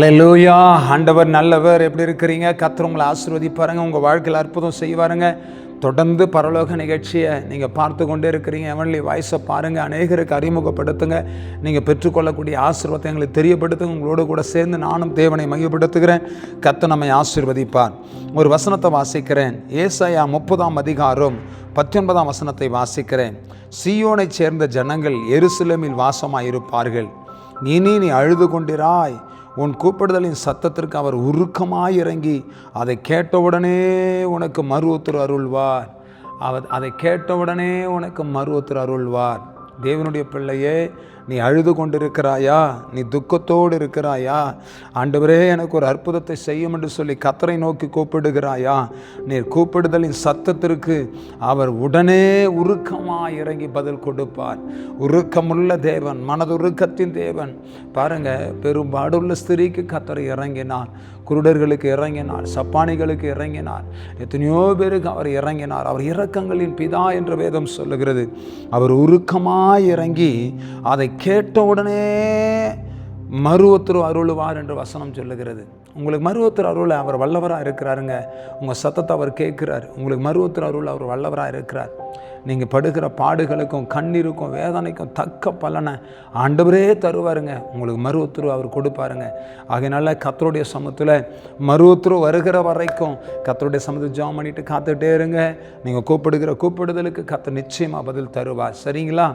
லூயா ஆண்டவர் நல்லவர். எப்படி இருக்கிறீங்க? கத்திர உங்களை ஆசீர்வதிப்பாருங்க. உங்கள் வாழ்க்கையில் அற்புதம் செய்வாருங்க. தொடர்ந்து பரலோக நிகழ்ச்சியை நீங்கள் பார்த்து கொண்டே இருக்கிறீங்க. எவன்லி வாய்ஸை பாருங்கள் அநேகருக்கு அறிமுகப்படுத்துங்க. நீங்கள் பெற்றுக்கொள்ளக்கூடிய ஆசீர்வாதத்தை எங்களுக்கு தெரியப்படுத்துங்க. உங்களோட கூட சேர்ந்து நானும் தேவனை மையப்படுத்துகிறேன் கர்த்தர் நம்மை ஆசீர்வதிப்பார். ஒரு வசனத்தை வாசிக்கிறேன். ஏசாயா முப்பதாம் அதிகாரம் பத்தொன்பதாம் வசனத்தை வாசிக்கிறேன். சியோனை சேர்ந்த ஜனங்கள் எருசலேமில் வாசமாயிருப்பார்கள். இனி நீ அழுது கொண்டிராய். உன் கூப்பிடுதலின் சத்தத்திற்கு அவர் உருக்கமாய் இறங்கி அதை கேட்டவுடனே உனக்கு மறு அருள்வார். அவர் அதை கேட்டவுடனே உனக்கு மறு அருள்வார். தேவனுடைய பிள்ளையே நீ அழுது கொண்டிருக்கிறாயா? நீ துக்கத்தோடு இருக்கிறாயா? ஆண்டவரே எனக்கு ஒரு அற்புதத்தை செய்யும் என்று சொல்லி கத்தரை நோக்கி கூப்பிடுகிறாயா? நீ கூப்பிடுதலின் சத்தத்திற்கு அவர் உடனே உருக்கமாக இறங்கி பதில் கொடுப்பார். உருக்கமுள்ள தேவன் மனதுருக்கத்தின் தேவன். பாருங்க பெரும்பாடுள்ள ஸ்திரீக்கு கத்தரை இறங்கினார். குருடர்களுக்கு இறங்கினார் சப்பானிகளுக்கு இறங்கினார். எத்தனையோ பேருக்கு அவர் இறங்கினார். அவர் இரக்கங்களின் பிதா என்று வேதம் சொல்லுகிறது. அவர் உருக்கமாக இறங்கி அதை கேட்ட உடனே மருவத்தர் அருளுவார் என்று வசனம் சொல்லுகிறது. உங்களுக்கு மருவத்தர் அருள் அவர் வல்லவராக இருக்கிறாருங்க. உங்கள் சத்தத்தை அவர் கேட்குறார். உங்களுக்கு மருவத்தர் அருள் அவர் வல்லவராக இருக்கிறார். நீங்கள் படுகிற பாடுகளுக்கும் கண்ணீருக்கும் வேதனைக்கும் தக்க பலனை ஆண்டவரே தருவாருங்க. உங்களுக்கு மறு உத்தரவு அவர் கொடுப்பாருங்க. அதனால் கத்தருடைய சமத்தில் மறு உத்தரவு வருகிற வரைக்கும் கத்தருடைய சமத்தில் ஜாம் பண்ணிட்டு காத்துக்கிட்டே இருங்க. நீங்கள் கூப்பிடுகிற கூப்பிடுதலுக்கு கத்த நிச்சயமாக பதில் தருவார். சரிங்களா?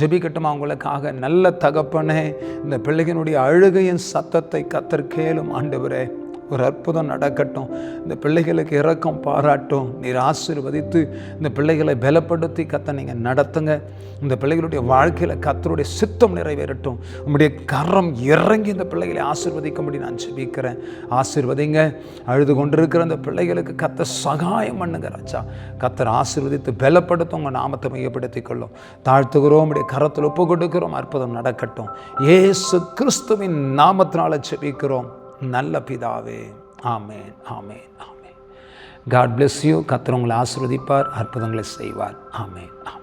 ஜெபிக்கட்டுமா உங்களுக்காக? நல்ல தகப்பனே இந்த பிள்ளைகளுடைய அழுகையின் சத்தத்தை கத்தர் கேளும் ஆண்டவரே. ஒரு அற்புதம் நடக்கட்டும். இந்த பிள்ளைகளுக்கு இறக்கம் பாராட்டும். நீர் ஆசிர்வதித்து இந்த பிள்ளைகளை பலப்படுத்தி கத்த நீங்கள் நடத்துங்க. இந்த பிள்ளைகளுடைய வாழ்க்கையில் கத்தருடைய சித்தம் நிறைவேறட்டும். உங்களுடைய கரம் இறங்கி இந்த பிள்ளைகளை ஆசிர்வதிக்கும்படி நான் ஜெபிக்கிறேன். ஆசீர்வதிங்க. அழுது கொண்டிருக்கிற இந்த பிள்ளைகளுக்கு கத்த சகாயம் பண்ணுங்க ராஜா. கத்தர் ஆசிர்வதித்து பலப்படுத்தும் உங்கள் நாமத்தை மையப்படுத்திக் கொள்ளும். தாழ்த்துகிறோம். உடைய கரத்தில் ஒப்பு கொடுக்கிறோம். அற்புதம் நடக்கட்டும். ஏசு கிறிஸ்துவின் நாமத்தினால ஜெபிக்கிறோம். நல்ல பிதாவே. ஆமேன் ஆமேன் ஆமேன். காட் பிளெஸ் யூ கத்திரவங்களை உங்களை அற்புதங்களை செய்வார். ஆமேன் ஆமேன்.